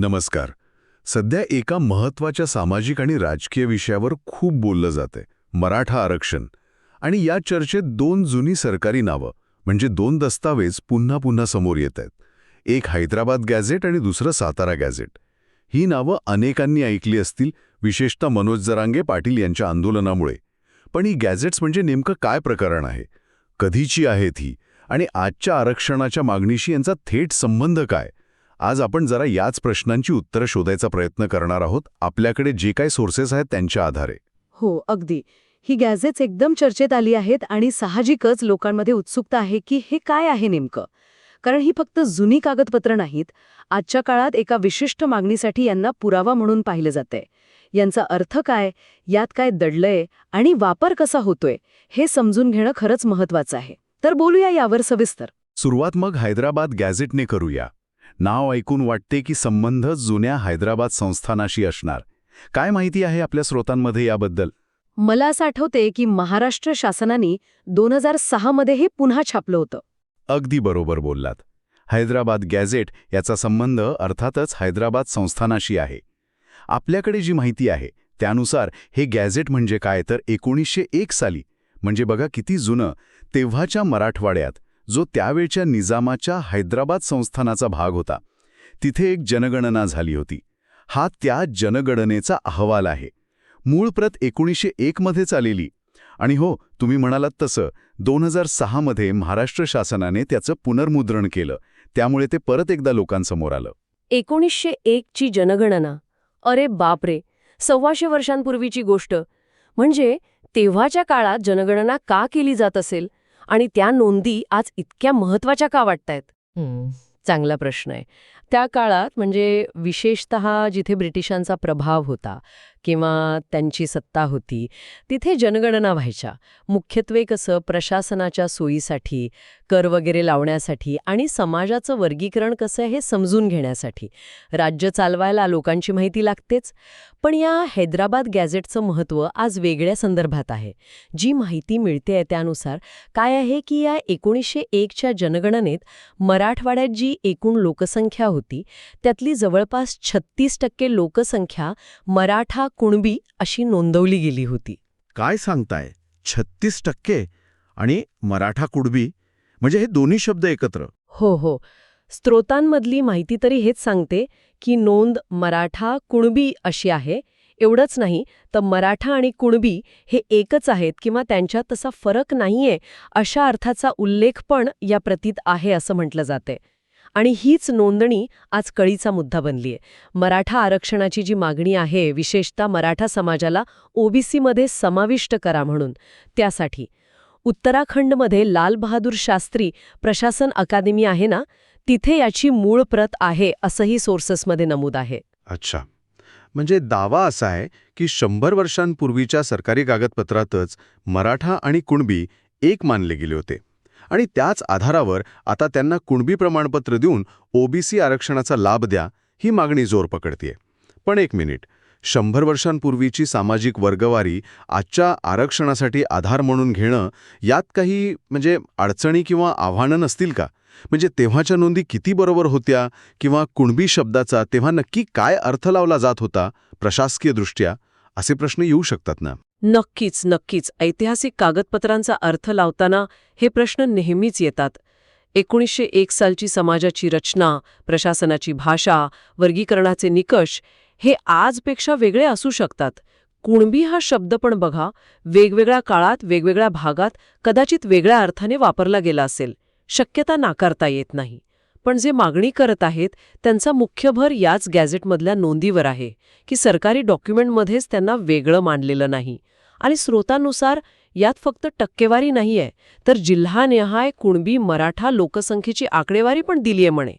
नमस्कार. सध्या एका महत्त्वाच्या सामाजिक आणि राजकीय विषयावर खूप बोललं जातंय मराठा आरक्षण. आणि या चर्चेत दोन जुनी सरकारी नावं म्हणजे दोन दस्तावेज पुन्हा पुन्हा समोर येत आहेत एक हैदराबाद गॅझेट आणि दुसरं सातारा गॅझेट. ही नावं अनेकांनी ऐकली असतील विशेषतः मनोज जरांगे पाटील यांच्या आंदोलनामुळे. पण ही गॅझेट्स म्हणजे नेमकं काय प्रकरण आहे? कधीची आहेत ही? आणि आजच्या आरक्षणाच्या मागणीशी यांचा थेट संबंध काय? आज आपण जरा याच प्रश्नांची उत्तरं शोधायचा प्रयत्न करणार आहोत. आपल्याकडे जे काही सोर्सेस आहेत त्यांच्या आधारे. हो अगदी. ही गॅझेट्स एकदम चर्चेत आली आहेत आणि साहजिकच लोकांमध्ये उत्सुकता आहे की हे काय आहे नेमकं. कारण ही फक्त जुनी कागदपत्र नाहीत. आजच्या काळात एका विशिष्ट मागणीसाठी यांना पुरावा म्हणून पाहिलं जातंय. यांचा अर्थ काय? यात काय दडलंय? आणि वापर कसा होतोय? हे समजून घेणं खरंच महत्वाचं आहे. तर बोलूया यावर सविस्तर. सुरुवात मग हैदराबाद गॅझेटने करूया. नाव ऐकून वाटते की संबंध जुन्या हैदराबाद संस्थानाशी असणार. काय माहिती आहे आपल्या स्रोतांमध्ये याबद्दल? मला असं आठवते की महाराष्ट्र शासनाने दोन हजार सहामध्ये हे पुन्हा छापलं होतं. अगदी बरोबर बोललात. हैदराबाद गॅझेट याचा संबंध अर्थातच हैदराबाद संस्थानाशी आहे. आपल्याकडे जी माहिती आहे त्यानुसार हे गॅझेट म्हणजे काय तर एकोणीसशे एक साली. म्हणजे बघा किती जुनं तेव्हाच्या मराठवाड्यात. जो त्यावेळच्या निजामाच्या हैदराबाद संस्थानाचा भाग होता. तिथे एक जनगणना झाली होती. हा त्या जनगणनेचा अहवाल आहे. मूळ प्रत एकोणीसशे एकमध्येच आलेली. आणि हो तुम्ही म्हणालात तसं दोन हजार सहामध्ये महाराष्ट्र शासनाने त्याचं पुनर्मुद्रण केलं. त्यामुळे ते परत एकदा लोकांसमोर आलं. एकोणीसशे एकची जनगणना. अरे बापरे! सव्वाशे वर्षांपूर्वीची गोष्ट. म्हणजे तेव्हाच्या काळात जनगणना का केली जात असेल? आणि त्या नोंदी आज इतक्या महत्त्वाच्या का वाटतायत? चांगला प्रश्न आहे. त्या काळात म्हणजे विशेषत जिथे ब्रिटिशांचा प्रभाव होता किंवा त्यांची सत्ता होती तिथे जनगणना व्हायच्या. मुख्यत्वे कसं प्रशासनाच्या सोयीसाठी कर वगैरे लावण्यासाठी आणि समाजाचं वर्गीकरण कसं आहे हे समजून घेण्यासाठी. राज्य चालवायला लोकांची माहिती लागतेच. पण या हैदराबाद गॅझेटचं महत्त्व आज वेगळ्या संदर्भात आहे. जी माहिती मिळते त्यानुसार काय आहे की या एकोणीसशे एकच्या जनगणनेत मराठवाड्यात जी एकूण लोकसंख्या होती त्यातली जवळपास छत्तीस टक्के लोकसंख्या मराठा कुणबी अशी नोंदवली गेली होती. काय सांगताय? छत्तीस टक्के? आणि मराठा कुडबी म्हणजे हे दोन्ही शब्द एकत्र. हो हो. स्त्रोतांमधली माहिती तरी हेच सांगते की नोंद मराठा कुणबी अशी आहे एवढंच नाही तर मराठा आणि कुणबी हे एकच आहेत किंवा त्यांच्यात तसा फरक नाहीये अशा अर्थाचा उल्लेख पण या प्रतीत आहे असं म्हटलं जाते आणि हीच नोंदणी आज कळीचा मुद्दा बनलीय. मराठा आरक्षणाची जी मागणी आहे विशेषतः मराठा समाजाला ओबीसीमध्ये समाविष्ट करा म्हणून त्यासाठी. उत्तराखंडमध्ये लाल बहादूर शास्त्री प्रशासन अकादमी आहे ना तिथे याची मूळ प्रत आहे असंही सोर्सेसमध्ये नमूद आहे. अच्छा. म्हणजे दावा असा आहे की शंभर वर्षांपूर्वीच्या सरकारी कागदपत्रातच मराठा आणि कुणबी एक मानले गेले होते. आणि त्याच आधारावर आता त्यांना कुणबी प्रमाणपत्र देऊन ओबीसी आरक्षणाचा लाभ द्या ही मागणी जोर पकडतीये. पण एक मिनिट शंभर वर्षांपूर्वीची सामाजिक वर्गवारी आजच्या आरक्षणासाठी आधार म्हणून घेणं यात काही म्हणजे अडचणी किंवा आव्हानं नसतील का? म्हणजे तेव्हाच्या नोंदी किती बरोबर होत्या किंवा कुणबी शब्दाचा तेव्हा नक्की काय अर्थ लावला जात होता प्रशासकीय दृष्ट्या? असे प्रश्न येऊ शकतात ना? नक्कीच नक्कीच. ऐतिहासिक कागदपत्रांचा अर्थ लावताना हे प्रश्न नेहमीच येतात. एकोणीसशे एक सालची समाजाची रचना प्रशासनाची भाषा वर्गीकरणाचे निकष हे आजपेक्षा वेगळे असू शकतात. कुणबी हा शब्द पण बघा वेगवेगळ्या काळात वेगवेगळ्या भागात कदाचित वेगळ्या अर्थाने वापरला गेला असेल. शक्यता नाकारता येत नाही. पण जे मागणी करत आहेत त्यांचा मुख्य भर याच गॅझेटमधल्या नोंदीवर आहे की सरकारी डॉक्युमेंटमध्येच त्यांना वेगळं मांडलेलं नाही. आणि स्रोतानुसार यात फक्त टक्केवारी नाहीये तर जिल्हानिहाय कुणबी मराठा लोकसंख्येची आकडेवारी पण दिलीये म्हणे.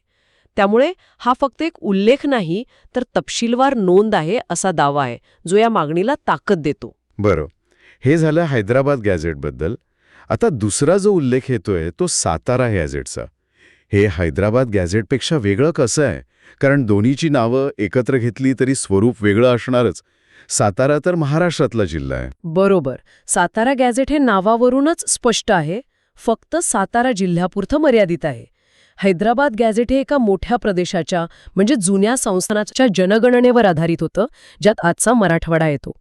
त्यामुळे हा फक्त एक उल्लेख नाही तर तपशीलवार नोंद आहे असा दावा आहे जो या मागणीला ताकद देतो. बरं. हे झालं हैदराबाद गॅझेटबद्दल. आता दुसरा जो उल्लेख येतोय तो सातारा गॅझेटचा. हे हैदराबाद गॅझेटपेक्षा वेगळं कसं आहे? कारण दोन्हीची नावं एकत्र घेतली तरी स्वरूप वेगळं असणारच. सातारा तर महाराष्ट्रातला जिल्हा आहे. बरोबर. सातारा गॅझेट हे नावावरूनच स्पष्ट आहे. फक्त सातारा जिल्ह्यापुरतं मर्यादित आहे. हैदराबाद गॅझेट हे एका मोठ्या प्रदेशाच्या म्हणजे जुन्या संस्थानाच्या जनगणनेवर आधारित होतं ज्यात आजचा मराठवाडा येतो.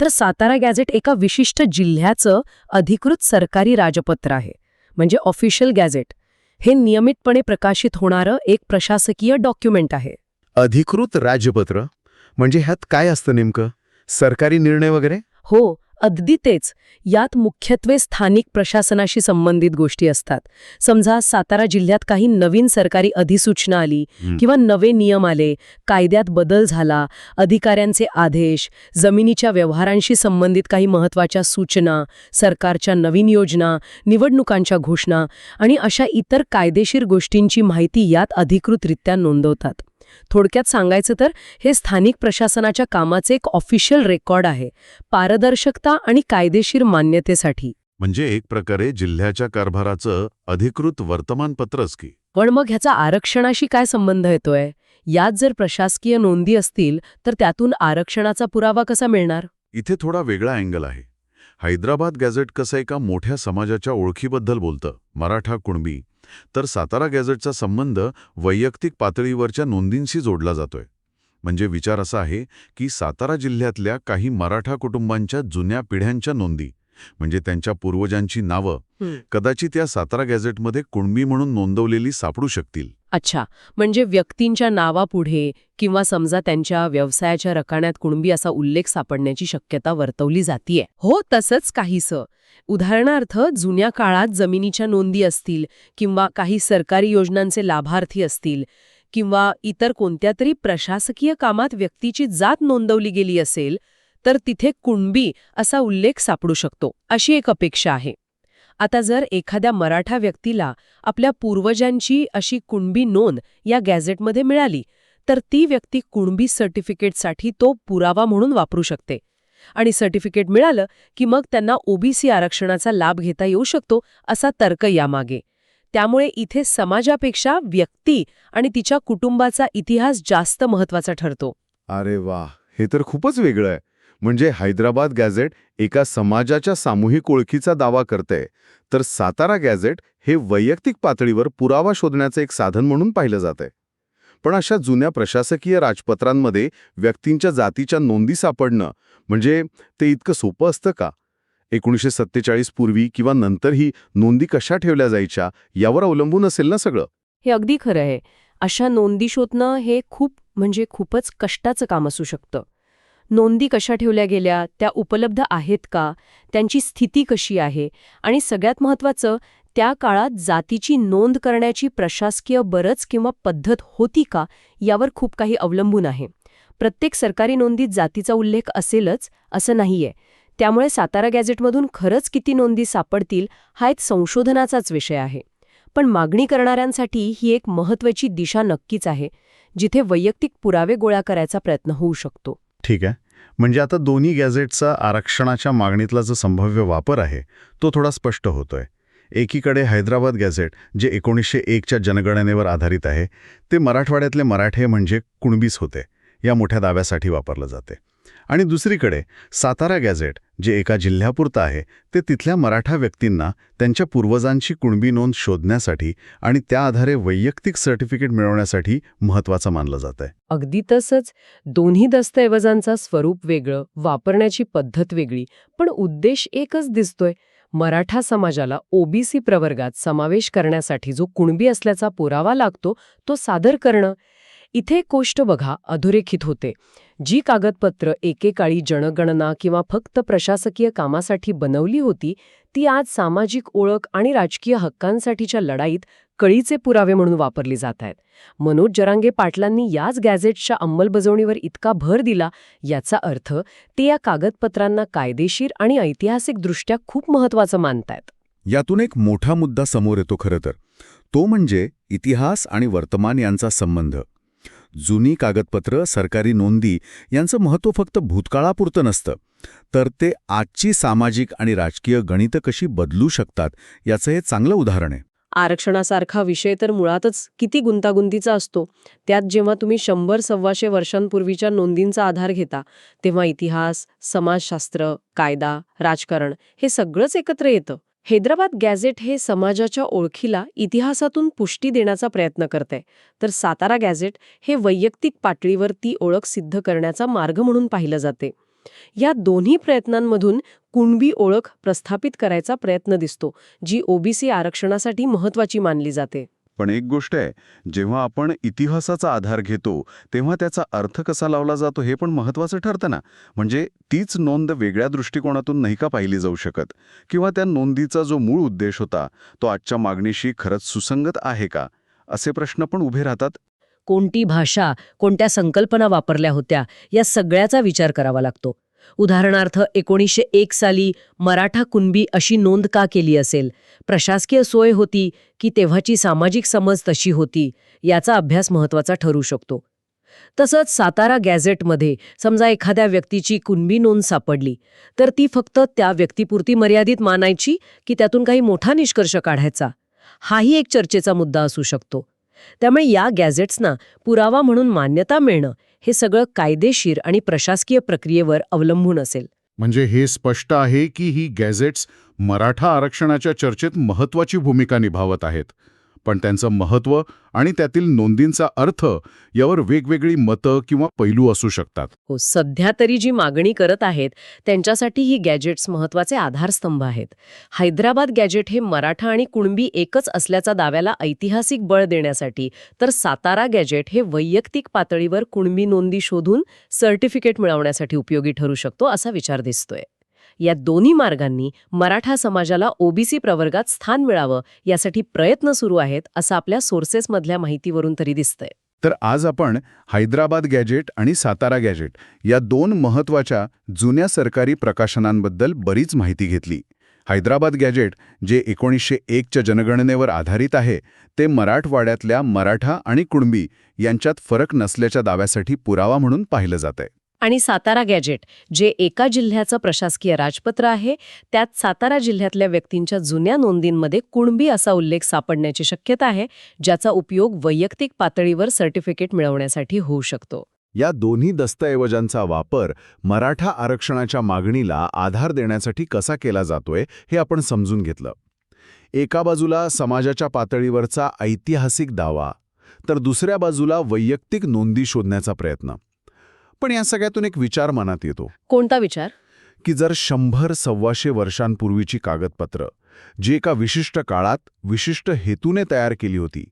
तर सातारा गॅझेट एका विशिष्ट जिल्ह्याचं अधिकृत सरकारी राजपत्र आहे. म्हणजे ऑफिशियल गॅझेट. हे नियमितपणे प्रकाशित होणारं एक प्रशासकीय डॉक्युमेंट आहे. अधिकृत राज्यपत्र म्हणजे ह्यात काय असतं नेमकं? सरकारी निर्णय वगैरे? हो अगदी तेच. यात मुख्यत्वे स्थानिक प्रशासनाशी संबंधित गोष्टी असतात. समजा सातारा जिल्ह्यात काही नवीन सरकारी अधिसूचना आली. किंवा नवे नियम आले कायद्यात बदल झाला अधिकाऱ्यांचे आदेश जमिनीच्या व्यवहारांशी संबंधित काही महत्त्वाच्या सूचना सरकारच्या नवीन योजना निवडणुकांच्या घोषणा आणि अशा इतर कायदेशीर गोष्टींची माहिती यात अधिकृतरित्या नोंदवतात. थोडक्यात सांगायचं तर हे स्थानिक प्रशासनाच्या कामाचे एक ऑफिशियल रेकॉर्ड आहे पारदर्शकता आणि कायदेशीर मान्यतेसाठी. म्हणजे एक प्रकारे जिल्ह्याच्या कारभाराचं अधिकृत वर्तमानपत्रच की पण मग ह्याचा आरक्षणाशी काय संबंध येतोय? यात जर प्रशासकीय नोंदी असतील तर त्यातून आरक्षणाचा पुरावा कसा मिळणार? इथे थोडा वेगळा अँगल आहे. हैदराबाद गॅझेट कसं एका मोठ्या समाजाच्या ओळखीबद्दल बोलतं? मराठा कुणबी तर सातारा गॅझेटचा संबंध वैयक्तिक पातळीवरच्या नोंदींशी जोडला जातोय. म्हणजे विचार असा आहे की सातारा जिल्ह्यातल्या काही मराठा कुटुंबांच्या जुन्या पिढ्यांच्या नोंदी म्हणजे त्यांच्या पूर्वजांची नावं. कदाचित या सातारा गॅझेटमध्ये कुणबी म्हणून नोंदवलेली सापडू शकतील. अच्छा म्हणजे व्यक्तींच्या नावापुढे किंवा समजा त्यांच्या व्यवसायाच्या रकान्यात कुणबी असा उल्लेख सापडण्याची शक्यता वर्तवली जातीये. हो तसंच काहीसं. उदाहरणार्थ जुन्या काळात जमिनीच्या नोंदी असतील किंवा काही सरकारी योजनांचे लाभार्थी असतील किंवा इतर कोणत्या तरी प्रशासकीय कामात व्यक्तीची जात नोंदवली गेली असेल तर तिथे कुणबी असा उल्लेख सापडू शकतो. अशी एक अपेक्षा आहे. आता जर एखाद्या मराठा व्यक्तीला आपल्या पूर्वजांची अशी कुणबी नोंद या गॅझेटमध्ये मिळाली तर ती व्यक्ती कुणबी सर्टिफिकेटसाठी तो पुरावा म्हणून वापरू शकते. आणि सर्टिफिकेट मिळालं की मग त्यांना ओबीसी आरक्षणाचा लाभ घेता येऊ शकतो असा तर्क यामागे. त्यामुळे इथे समाजापेक्षा व्यक्ती आणि तिच्या कुटुंबाचा इतिहास जास्त महत्त्वाचा ठरतो. अरे वा हे तर खूपच वेगळं आहे. म्हणजे हैदराबाद गॅझेट एका समाजाच्या सामूहिक ओळखीचा दावा करते तर सातारा गॅझेट हे वैयक्तिक पातळीवर पुरावा शोधण्याचं एक साधन म्हणून पाहिलं जातंय. पण अशा जुन्या प्रशासकीय राजपत्रांमध्ये व्यक्तींच्या जातीच्या नोंदी सापडणं म्हणजे ते इतकं सोपं असतं का? एकोणीसशे सत्तेचाळीस पूर्वी किंवा नंतरही नोंदी कशा ठेवल्या जायच्या यावर अवलंबून असेल ना सगळं? हे अगदी खरं आहे. अशा नोंदी शोधणं हे खूप म्हणजे खूपच कष्टाचं काम असू शकतं. नोंदी कशा ठेवल्या गेल्या त्या उपलब्ध आहेत का त्यांची स्थिती कशी आहे आणि सगळ्यात महत्त्वाचं त्या काळात जातीची नोंद करण्याची प्रशासकीय बरंच किंवा पद्धत होती का यावर खूप काही अवलंबून आहे. प्रत्येक सरकारी नोंदीत जातीचा उल्लेख असेलच असं नाहीये. त्यामुळे सातारा गॅझेटमधून खरंच किती नोंदी सापडतील हा एक संशोधनाचाच विषय आहे. पण मागणी करणाऱ्यांसाठी ही एक महत्त्वाची दिशा नक्कीच आहे जिथे वैयक्तिक पुरावे गोळा करायचा प्रयत्न होऊ शकतो. ठीक आहे. म्हणजे आता दोन्ही गॅझेटचा आरक्षणाच्या मागणीतला जो संभाव्य वापर आहे तो थोडा स्पष्ट होतोय. एकीकडे हैदराबाद गॅझेट जे एकोणीसशे एकच्या जनगणनेवर आधारित आहे ते मराठवाड्यातले मराठे म्हणजे कुणबीस होते या मोठ्या दाव्यासाठी वापरलं जाते. आणि दुसरीकडे सातारा गॅझेट जे एका जिल्ह्यापुरतं आहे ते तिथल्या मराठा व्यक्तींना त्यांच्या पूर्वजांची कुणबी नोंद शोधण्यासाठी आणि त्या आधारे वैयक्तिक सर्टिफिकेट मिळवण्यासाठी महत्त्वाचं मानलं जात आहे अगदी तसंच दोन्ही दस्तऐवजांचा स्वरूप वेगळं वापरण्याची पद्धत वेगळी पण उद्देश एकच दिसतोय. मराठा समाजाला ओबीसी प्रवर्गात समावेश करण्यासाठी जो कुणबी असल्याचा पुरावा लागतो तो सादर करणं. इथे एक गोष्ट बघा अधोरेखित होते. जी कागदपत्र एकेकाळी जनगणना किंवा फक्त प्रशासकीय कामासाठी बनवली होती ती आज सामाजिक ओळख आणि राजकीय हक्कांसाठीच्या लढाईत कळीचे पुरावे म्हणून वापरली जात आहेत. मनोज जरांगे पाटलांनी याच गॅझेटच्या अंमलबजावणीवर इतका भर दिला याचा अर्थ ते या कागदपत्रांना कायदेशीर आणि ऐतिहासिकदृष्ट्या खूप महत्वाचं मानतायत. यातून एक मोठा मुद्दा समोर येतो खरं तर. तो म्हणजे इतिहास आणि वर्तमान यांचा संबंध. जुनी कागदपत्र सरकारी नोंदी यांचं महत्त्व फक्त भूतकाळापुरतं नसतं. तर ते आजची सामाजिक आणि राजकीय गणितं कशी बदलू शकतात याचं हे चांगलं उदाहरण आहे. आरक्षणासारखा विषय तर मुळातच किती गुंतागुंतीचा असतो. त्यात जेव्हा तुम्ही शंभर सव्वाशे वर्षांपूर्वीच्या नोंदींचा आधार घेता तेव्हा इतिहास समाजशास्त्र कायदा राजकारण हे सगळंच एकत्र येतं. हैदराबाद गॅझेट हे समाजाच्या ओळखीला इतिहासातून पुष्टी देण्याचा प्रयत्न करते तर सातारा गॅझेट हे वैयक्तिक पातळीवर ती ओळख सिद्ध करण्याचा मार्ग म्हणून पाहिलं जाते. या दोन्ही प्रयत्नांमधून कुणबी ओळख प्रस्थापित करायचा प्रयत्न दिसतो जी ओबीसी आरक्षणासाठी महत्वाची मानली जाते. पण एक गोष्ट आहे जेव्हा आपण इतिहासाचा आधार घेतो तेव्हा त्याचा अर्थ कसा लावला जातो हे पण महत्त्वाचं ठरतं ना. म्हणजे तीच नोंद वेगळ्या दृष्टिकोनातून नाही का पाहिली जाऊ शकत? किंवा त्या नोंदीचा जो मूळ उद्देश होता तो आजच्या मागणीशी खरंच सुसंगत आहे का? असे प्रश्न पण उभे राहतात. कोणती भाषा कोणत्या संकल्पना वापरल्या होत्या या सगळ्याचा विचार करावा लागतो. उदाहरणार्थ एकोणीसशे एक साली मराठा कुणबी अशी नोंद का केली असेल? प्रशासकीय सोय होती की तेव्हाची सामाजिक समज तशी होती? याचा अभ्यास महत्त्वाचा ठरू शकतो. तसंच सातारा गॅझेटमध्ये समजा एखाद्या व्यक्तीची कुणबी नोंद सापडली तर ती फक्त त्या व्यक्तीपुरती मर्यादित मानायची की त्यातून काही मोठा निष्कर्ष काढायचा? हाही एक चर्चेचा मुद्दा असू शकतो. त्यामुळे या गॅझेट्सना पुरावा म्हणून मान्यता मिळणं हे सगळं कायदेशीर आणि प्रशासकीय प्रक्रियेवर अवलंबून असेल. म्हणजे हे स्पष्ट आहे की ही गॅझेट्स मराठा आरक्षणाच्या चर्चेत महत्वाची भूमिका निभावत आहेत. पण त्यांचं महत्त्व आणि त्यातील नोंदींचा अर्थ यावर वेगवेगळी मतं किंवा पैलू असू शकतात. हो सध्या तरी जी मागणी करत आहेत त्यांच्यासाठी ही गॅजेट्स महत्त्वाचे आधारस्तंभ आहेत. हैदराबाद गॅजेट हे मराठा आणि कुणबी एकच असल्याचा दाव्याला ऐतिहासिक बळ देण्यासाठी तर सातारा गॅजेट हे वैयक्तिक पातळीवर कुणबी नोंदी शोधून सर्टिफिकेट मिळवण्यासाठी उपयोगी ठरू शकतो असा विचार दिसतोय. या दोन्ही मार्गांनी मराठा समाजाला ओबीसी प्रवर्गात स्थान मिळावं यासाठी प्रयत्न सुरू आहेत असं आपल्या सोर्सेसमधल्या माहितीवरून तरी दिसतंय. तर आज आपण हैदराबाद गॅजेट आणि सातारा गॅजेट या दोन महत्त्वाच्या जुन्या सरकारी प्रकाशनांबद्दल बरीच माहिती घेतली. हैदराबाद गॅजेट जे एकोणीसशे एकच्या जनगणनेवर आधारित आहे ते मराठवाड्यातल्या मराठा आणि कुणबी यांच्यात फरक नसल्याच्या दाव्यासाठी पुरावा म्हणून पाहिलं जातंय. आणि सातारा गॅजेट जे एका जिल्ह्याचं प्रशासकीय राजपत्र आहे त्यात सातारा जिल्ह्यातल्या व्यक्तींच्या जुन्या नोंदींमध्ये कुणबी असा उल्लेख सापडण्याची शक्यता आहे ज्याचा उपयोग वैयक्तिक पातळीवर सर्टिफिकेट मिळवण्यासाठी होऊ शकतो. या दोन्ही दस्तऐवजांचा वापर मराठा आरक्षणाच्या मागणीला आधार देण्यासाठी कसा केला जातोय हे आपण समजून घेतलं. एका बाजूला समाजाच्या पातळीवरचा ऐतिहासिक दावा तर दुसऱ्या बाजूला वैयक्तिक नोंदी शोधण्याचा प्रयत्न. पण या सगळ्यातून एक विचार मनात येतो. कोणता विचार? की जर शंभर सव्वाशे वर्षांपूर्वीची कागदपत्र जी एका विशिष्ट काळात विशिष्ट हेतूने तयार केली होती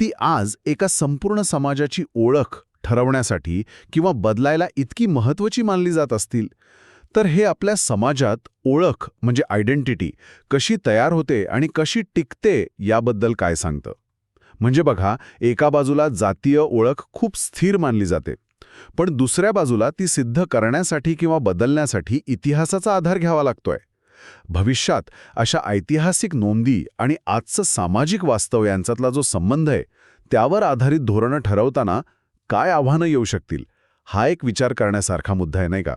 ती आज एका संपूर्ण समाजाची ओळख ठरवण्यासाठी किंवा बदलायला इतकी महत्त्वाची मानली जात असतील तर हे आपल्या समाजात ओळख म्हणजे आयडेंटिटी कशी तयार होते आणि कशी टिकते याबद्दल काय सांगतं? म्हणजे बघा एका बाजूला जातीय ओळख खूप स्थिर मानली जाते पण दुसऱ्या बाजूला ती सिद्ध करण्यासाठी किंवा बदलण्यासाठी इतिहासाचा आधार घ्यावा लागतोय. भविष्यात अशा ऐतिहासिक नोंदी आणि आजचं सामाजिक वास्तव यांच्यातला जो संबंध आहे त्यावर आधारित धोरणं ठरवताना काय आव्हानं येऊ शकतील हा एक विचार करण्यासारखा मुद्दा आहे नाही का?